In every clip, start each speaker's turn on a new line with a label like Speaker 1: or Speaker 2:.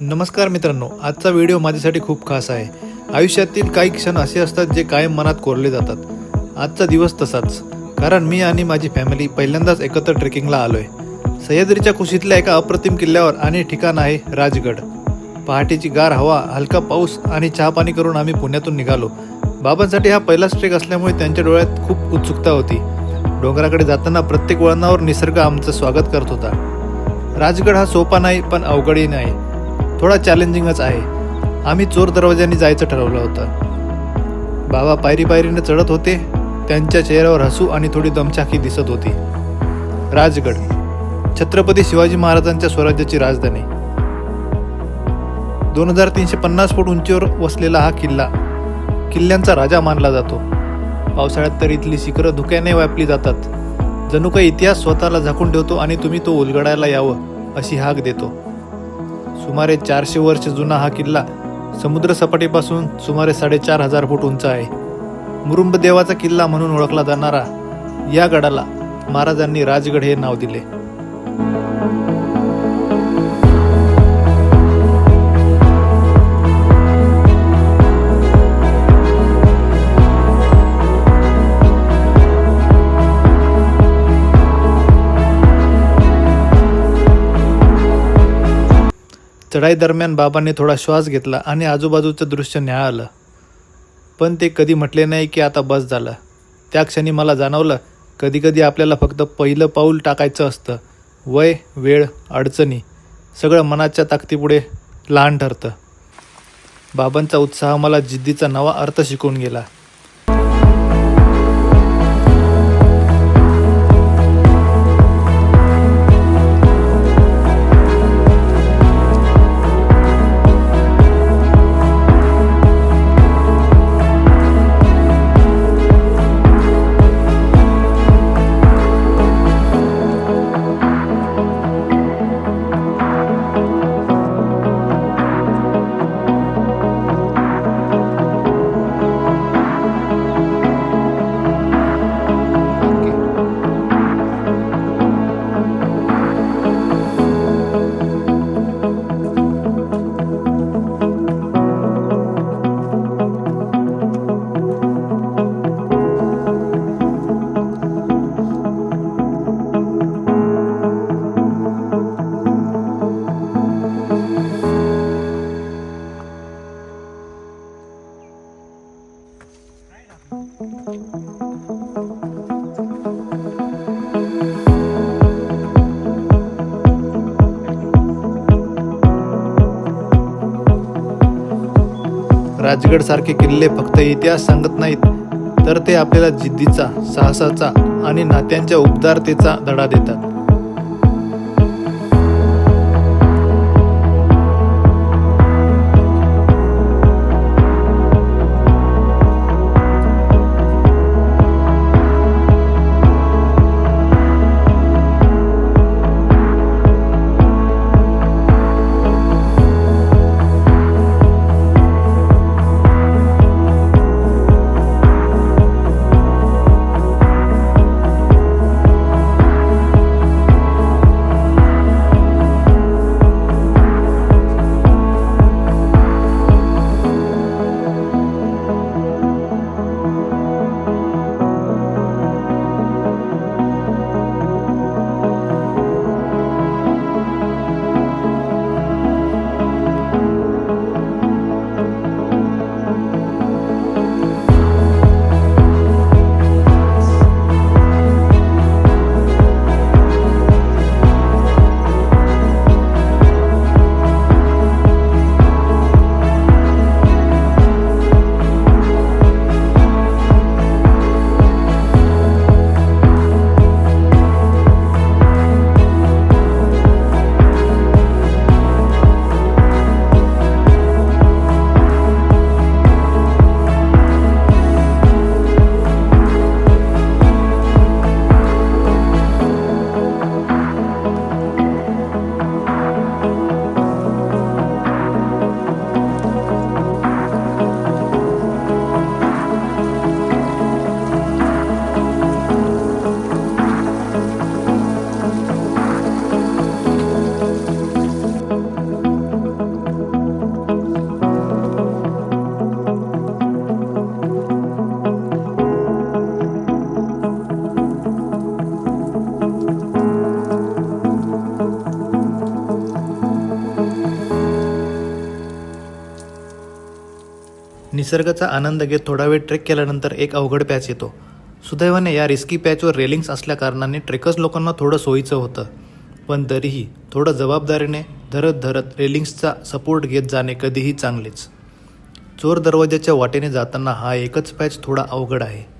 Speaker 1: नमस्कार मित्रांनो आजचा व्हिडिओ माझ्यासाठी खूप खास आहे. आयुष्यातील काही क्षण असे असतात जे कायम मनात कोरले जातात. आजचा दिवस तसाच कारण मी आणि माझी फॅमिली पहिल्यांदाच एकत्र ट्रेकिंगला आलोय. सह्याद्रीच्या कुशीतल्या एका अप्रतिम किल्ल्यावर आणि ठिकाण आहे राजगड. पहाटेची गार हवा हलका पाऊस आणि चहापाणी करून आम्ही पुण्यातून निघालो. बाबांसाठी हा पहिलाच ट्रेक असल्यामुळे त्यांच्या डोळ्यात खूप उत्सुकता होती. डोंगराकडे जाताना प्रत्येक वळणावर निसर्ग आमचं स्वागत करत होता. राजगड हा सोपा नाही पण अवघडही नाही. थोडा चॅलेंजिंगच आहे. आम्ही चोर दरवाजाने जायचं ठरवलं होतं. बाबा पायरी पायरीने चढत होते. त्यांच्या चेहऱ्यावर हसू आणि थोडी दमछाकी दिसत होती. राजगड. छत्रपती शिवाजी महाराजांच्या स्वराज्याची राजधानी. दोन हजार तीनशे पन्नास फूट उंचीवर वसलेला हा किल्ला किल्ल्यांचा राजा मानला जातो. पावसाळ्यात तर इथली शिखरं धुक्याने व्यापली जातात. जणू काही इतिहास स्वतःला झाकून ठेवतो आणि तुम्ही तो उलगडायला यावं अशी हाक देतो. सुमारे चारशे वर्ष जुना हा किल्ला समुद्रसपाटीपासून सुमारे साडेचार हजार फूट उंच आहे. मुरुंब देवाचा किल्ला म्हणून ओळखला जाणारा या गडाला महाराजांनी राजगड हे नाव दिले. चढाईदरम्यान बाबांनी थोडा श्वास घेतला आणि आजूबाजूचं दृश्य न्याहाळलं पण ते कधी म्हटले नाही की आता बस झालं. त्या क्षणी मला जाणवलं कधीकधी आपल्याला फक्त पहिलं पाऊल टाकायचं असतं. वय वेळ अडचणी सगळं मनाच्या ताकदीपुढे लहान ठरतं. बाबांचा उत्साह मला जिद्दीचा नवा अर्थ शिकवून गेला. राजगड सारखे किल्ले फक्त इतिहास सांगत नाहीत तर ते आपल्याला जिद्दीचा साहसाचा आणि नात्यांच्या उबदारतेचा धडा देतात. निसर्गाचा आनंद घेत थोडा वेळ ट्रेक केल्यानंतर एक अवघड पॅच येतो. सुदैवाने या रिस्की पॅचवर रेलिंग्स असल्याकारणाने ट्रेकर्स लोकांना थोडं सोयीचं होतं. पण तरीही थोडं जबाबदारीने धरत धरत रेलिंग्सचा सपोर्ट घेत जाणे कधीही चांगलेच. चोर दरवाज्याच्या वाटेने जाताना हा एकच पॅच थोडा अवघड आहे.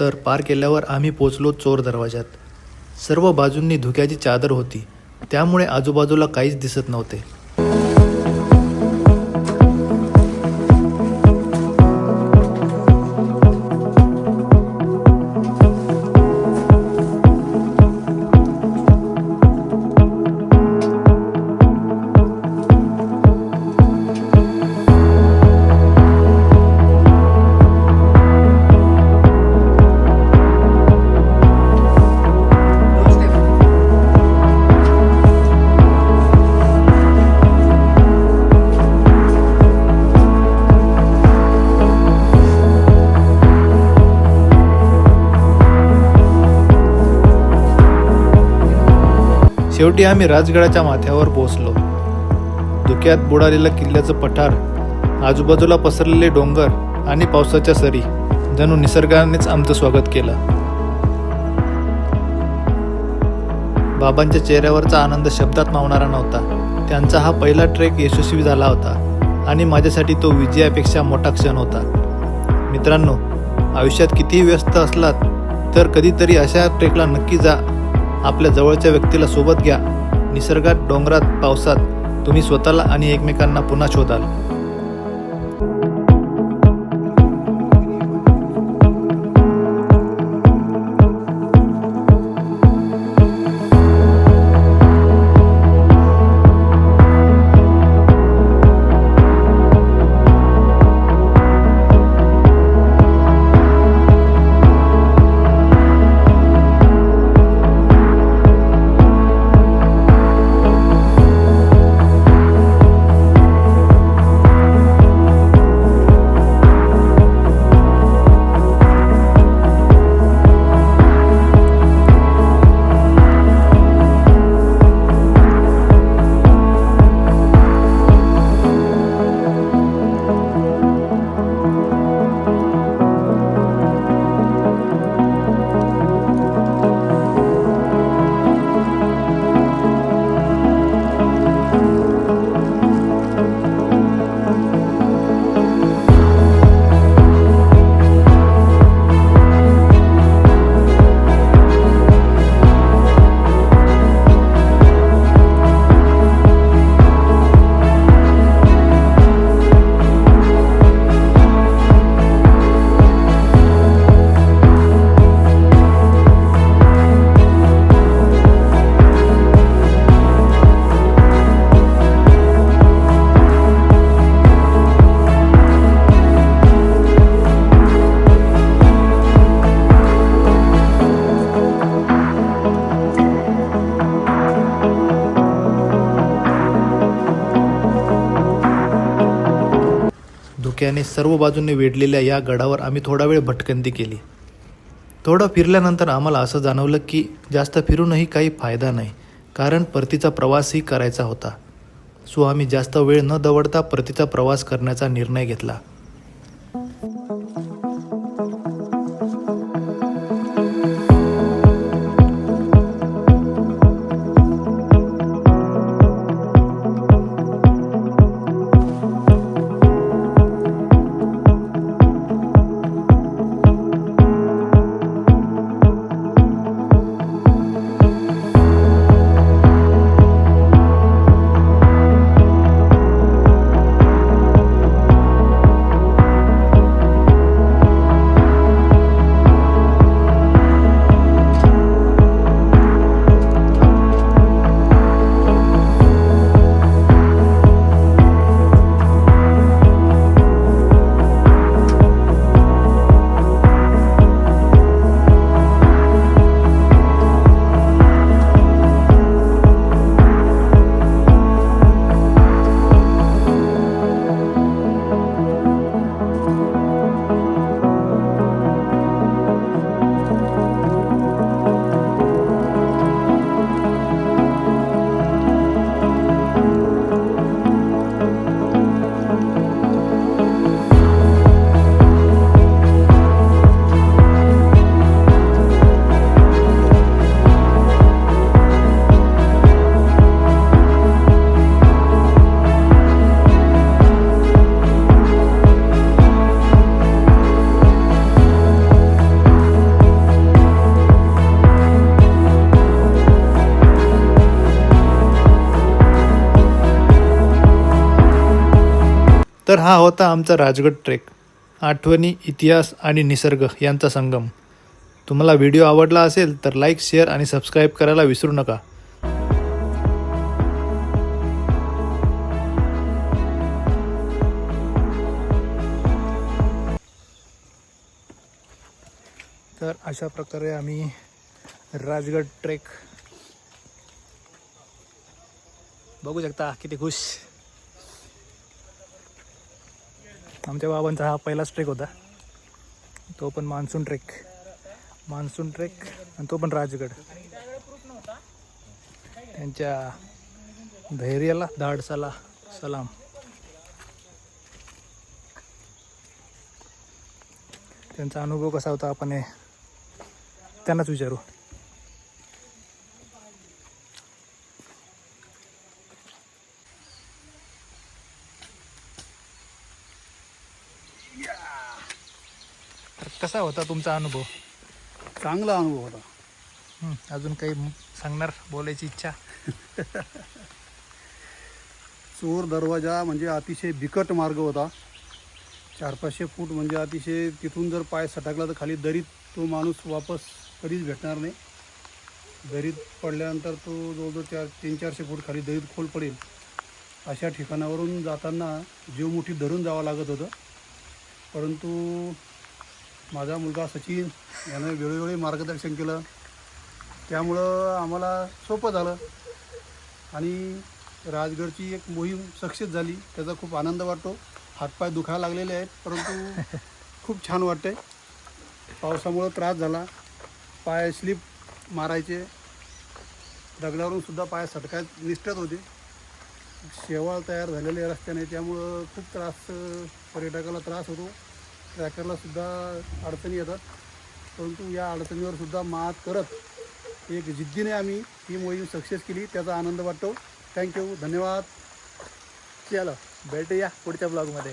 Speaker 1: अंतर पार केल्यावर आम्ही पोचलो चोर दरवाजात सर्व बाजूंनी धुक्याची चादर होती. त्यामुळे आजूबाजूला काहीच दिसत नव्हते. शेवटी आम्ही राजगडाच्या माथ्यावर पोहोचलो. धुक्यात बुडालेलं किल्ल्याचं पठार आजूबाजूला पसरलेले डोंगर आणि पावसाच्या सरी जणू निसर्गानेच आमचं स्वागत केलं. बाबांच्या चेहऱ्यावरचा आनंद शब्दात मावणारा नव्हता. त्यांचा हा पहिला ट्रेक यशस्वी झाला होता आणि माझ्यासाठी तो विजयापेक्षा मोठा क्षण होता. मित्रांनो आयुष्यात कितीही व्यस्त असलात तर कधीतरी अशा ट्रेकला नक्की जा. आपल्या जवळच्या व्यक्तीला सोबत घ्या. निसर्गात डोंगरात पावसात तुम्ही स्वतःला आणि एकमेकांना पुन्हा शोधाल. धुक्याने सर्व बाजूने वेढलेल्या या गडावर आम्ही थोडा वेळ भटकंती केली. थोडं फिरल्यानंतर आम्हाला असं जाणवलं की जास्त फिरूनही काही फायदा नाही कारण परतीचा प्रवासही करायचा होता. सो आम्ही जास्त वेळ न दवडता परतीचा प्रवास करण्याचा निर्णय घेतला. तर हा होता आमचा राजगड ट्रेक. आठवणी इतिहास आणि निसर्ग यांचा संगम. तुम्हाला व्हिडिओ आवडला असेल तर लाईक शेअर आणि सबस्क्राईब करायला विसरू नका. तर अशा प्रकारे आम्ही राजगड ट्रेक बघू शकता. किती खुश. आमच्या बाबांचा हा पहिलाच ट्रेक होता. तो पण मान्सून ट्रेक मान्सून ट्रेक आणि तो पण राजगड. त्यांच्या धैर्याला धाडसाला सलाम. त्यांचा अनुभव कसा होता आपण हे त्यांनाच विचारू. तर कसा होता तुमचा अनुभव?
Speaker 2: चांगला अनुभव होता.
Speaker 1: अजून काही सांगणार बोलायची इच्छा?
Speaker 2: चोर दरवाजा म्हणजे अतिशय बिकट मार्ग होता. चार पाचशे फूट म्हणजे अतिशय तिथून जर पाय सटकला तर खाली दरीत तो माणूस वापस कधीच भेटणार नाही. दरीत पडल्यानंतर तो जवळजवळ चार तीन चारशे फूट खाली दरीत खोल पडेल. अशा ठिकाणावरून जाताना जीव मुठी धरून जावं लागत होतं. परंतु माझा मुलगा सचिन यानं वेळोवेळी मार्गदर्शन केलं. त्यामुळं आम्हाला सोपं झालं. आणि राजगडची एक मोहीम सक्सेस झाली त्याचा खूप आनंद वाटतो. हातपाय दुखायला लागलेले आहेत परंतु खूप छान वाटते पावसामुळं त्रास झाला. पाय स्लिप मारायचे. दगडावरून सुद्धा पाय सटकाय निष्ठत होते. शेवाळ तयार झालेले रस्त्याने त्यामुळं खूप त्रास पर्यटकाला त्रास होतो. ट्रॅकरलासुद्धा अडचणी येतात. परंतु या अडचणीवर सुद्धा मात करत एक जिद्दीने आम्ही ही मोहीम सक्सेस केली त्याचा आनंद वाटतो. थँक्यू धन्यवाद.
Speaker 1: चला भेटूया पुढच्या ब्लॉगमध्ये